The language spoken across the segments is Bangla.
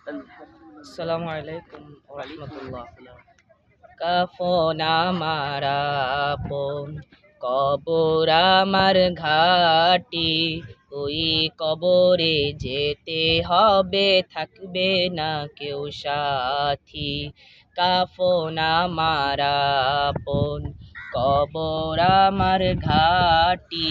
আসসালামু আলাইকুম রহমতুল্লাহ কাফন আমার আপন, কবর আমার ঘাটি। ওই কবরে যেতে হবে, থাকবে না কেউ সাথী। কাফন আমার কবর আমার ঘাটি।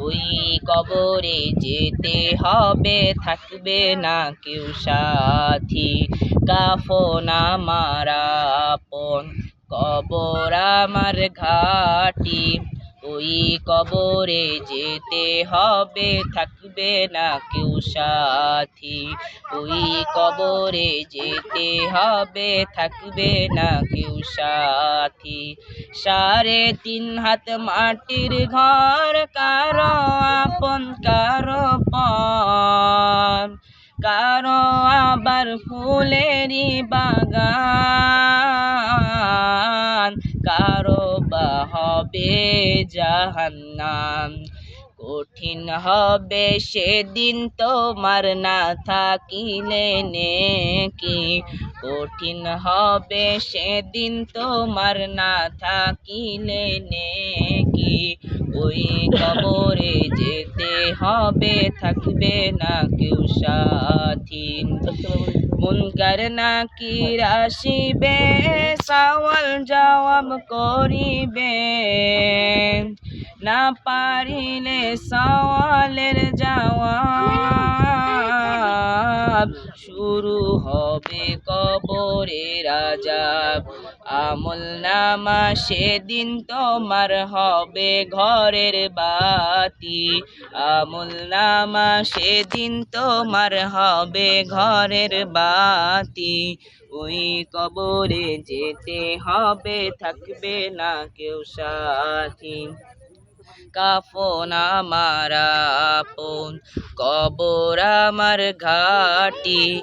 ওই কবরে যেতে হবে থাকবে না কেউ সাথী। কাফন আমার আপন কবর আমার ঘাটি। ওই কবরে যেতে হবে, থাকবে না কেউ সাথী। ওই কবরে যেতে হবে, থাকবে না কেউ সাথী। সাড়ে তিন হাত মাটির ঘর, কারও আপন, কারও কারও আবার ফুলেরই বাগান। কারও হবে জাহান্নাম। কঠিন হবে সেদিন তোমার না থাকিলে নেকি। কঠিন হবে সেদিন তোমার না থাকিলে নেকি। ওই কবরে যেতে হবে, থাকবে না কেউ সাথী। মুনকার নাকি রাশিবে সওয়াল জবাব করিবে। না পারিলে সওয়ালের জবাব শুরু হবে কবরে রাজাব। আমল নামা সেদিন তোমার হবে ঘরের বাতি। আমল নামা সেদিন তোমার হবে ঘরের বাতি। ওই কবরে যেতে হবে, থাকবে না কেউ সাথী। কাফন আমার আপন। কবর আমার ঘাটি